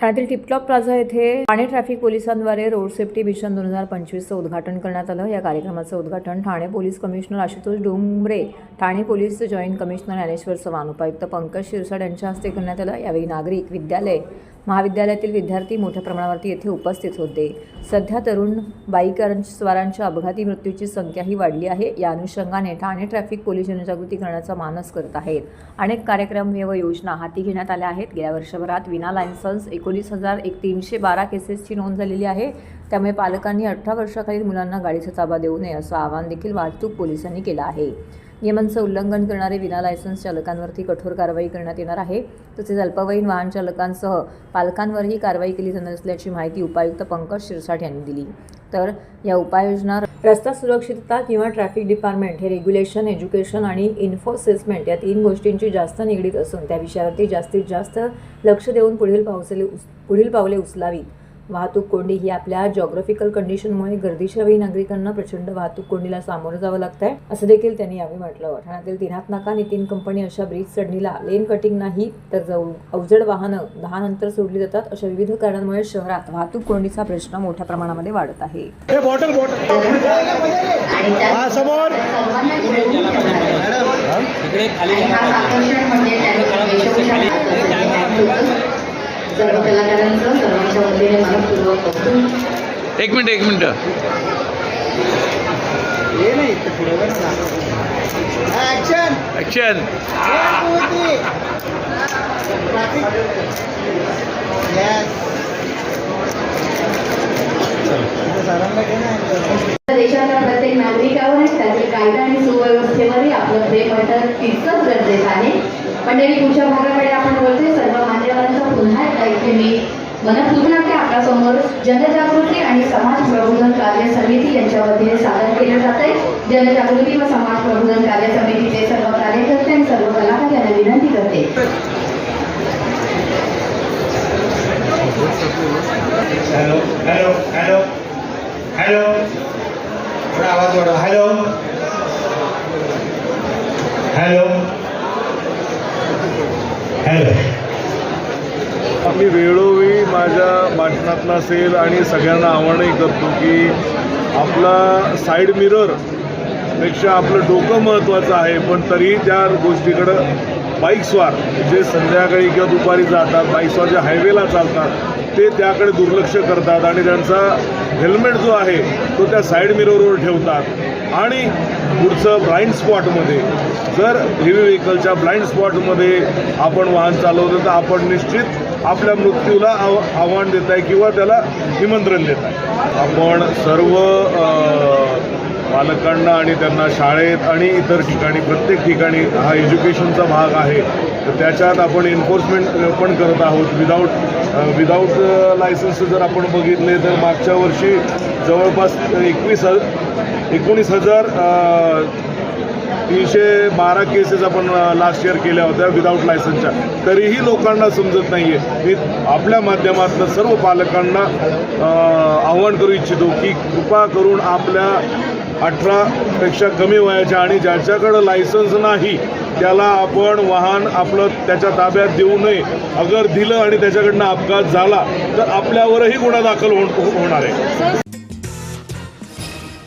ठाण्यातील Tiptop Plaza येथे Thane traffic पोलिसांद्वारे रोड सेफ्टी मिशन दोन हजार पंचवीसचं उद्घाटन करण्यात आलं. या कार्यक्रमाचं उद्घाटन Thane police commissioner Ashutosh Dongre Thane police joint commissioner Dnyaneshwar Chavan उपायुक्त पंकज शिरसाट यांच्या हस्ते करण्यात आलं. यावेळी नागरिक विद्यालय महाविद्यालयातील विद्यार्थी मोठ्या प्रमाणावरती येथे उपस्थित होते. सध्या तरुण बाईकस्वारांच्या अपघाती मृत्यूची संख्याही वाढली आहे. या अनुषंगाने ठाणे ट्रॅफिक पोलीस जनजागृती करण्याचा मानस करत आहेत. अनेक कार्यक्रम व योजना हाती घेण्यात आल्या आहेत. गेल्या वर्षभरात विना लायसन्स एकोणीस हजार एक तीनशे बारा केसेसची नोंद झालेली आहे. त्यामुळे पालकांनी अठरा वर्षाखालील मुलांना गाडीचा ताबा देऊ नये असं आवाहन देखील वाहतूक पोलिसांनी केलं आहे. नियमांचं उल्लंघन करणारे विना लायसन्स चालकांवरती कठोर कारवाई करण्यात येणार आहे. तसेच अल्पवयीन वाहन चालकांसह पालकांवरही कारवाई केली जाणार असल्याची माहिती उपायुक्त पंकज शिरसाट यांनी दिली. तर या उपाययोजना रस्ता सुरक्षितता किंवा ट्रॅफिक डिपार्टमेंट हे रेग्युलेशन एज्युकेशन आणि इन्फोसिसमेंट या तीन गोष्टींची जास्त निगडीत असून त्या विषयावरती जास्तीत जास्त लक्ष देऊन पुढील पावसले उच पुढील पावले उचलावीत. वाहतूक कोंडी ही आपल्या जॉग्राफिकल कंडिशनमुळे गर्दीच्या वेळी नागरिकांना प्रचंड वाहतूक कोंडीला सामोरं जावं लागत आहे असं देखील त्यांनी यावेळी म्हटलं. ठाण्यातील तिन्हात नाका नितीन कंपनी अशा ब्रिज चढणीला लेन कटिंग नाही तर जव- अवजड वाहनं दहा नंतर सोडली जातात. अशा विविध कारणांमुळे शहरात वाहतूक कोंडीचा प्रश्न मोठ्या प्रमाणामध्ये वाढत आहे. समोर. एक मिनिट एक मिनिट. देशाच्या प्रत्येक नागरिकावर त्यातील कायदा आणि सुव्यवस्थेवरही आपलं प्रेम असणं तितकंच गरजेचं आहे. मंडळी पुढच्या भागाकडे आपण बोलतोय सर्व मान्यवरांचं पुन्हा एकदा इथे मी मनपूर्वक आपल्यासमोर जनजागृती आणि समाज प्रबोधन कार्य समिती यांच्या वतीने सादर केलं जात आहे जनजागृती व समाज प्रबोधन कार्य समितीचे सर्व कार्यकर्ते आणि सर्व कलाकार यांना विनंती करते. Hello hello hello hello. थोडा आवाज वाढवा. हॅलो. हॅलो. हॅलो. मी वेळोवेळी माझ्या भाषणातनं असेल आणि सगळ्यांना आव्हानही करतो की आपला साईड मिररपेक्षा आपलं डोकं महत्त्वाचं आहे पण तरी त्या गोष्टीकडं बाईकस्वार जे संध्याकाळी किंवा दुपारी जातात बाईकस्वार जे हायवेला चालतात ते त्याकडे दुर्लक्ष करतात आणि त्यांचा हेल्मेट जो आहे तो त्या साईड मिररवर ठेवतात. आणि पुढचं ब्लाइंड स्पॉटमध्ये जर हेवी व्हेकलच्या ब्लाइंड स्पॉटमध्ये आपण वाहन चालवलं तर आपण निश्चित आपल्या मृत्यूला आव आव्हान देत आहे किंवा त्याला निमंत्रण देत आहे आपण सर्व पालकांना आणि त्यांना शाळेत आणि इतर ठिकाणी प्रत्येक ठिकाणी हा एज्युकेशनचा भाग आहे तर त्याच्यात आपण एन्फोर्समेंट पण करत आहोत. विदाऊट विदाऊट लायसन्स जर आपण बघितले तर मागच्या वर्षी जवळपास एकवीस एकोणीस हजार तीनशे बारा केसेस आपण लास्ट इयर केल्या होत्या विदाऊट लायसन्सच्या तरीही लोकांना समजत नाही आहे मी आपल्या माध्यमातून सर्व पालकांना आव्हान करू इच्छितो की कृपा करून आपल्या अठरापेक्षा कमी वयाच्या आणि ज्याच्याकडं लायसन्स नाही त्याला आपण वाहन आपलं त्याच्या ताब्यात देऊ नये. अगर दिलं आणि त्याच्याकडनं अपघात झाला तर आपल्यावरही गुन्हा दाखल होणार आहे.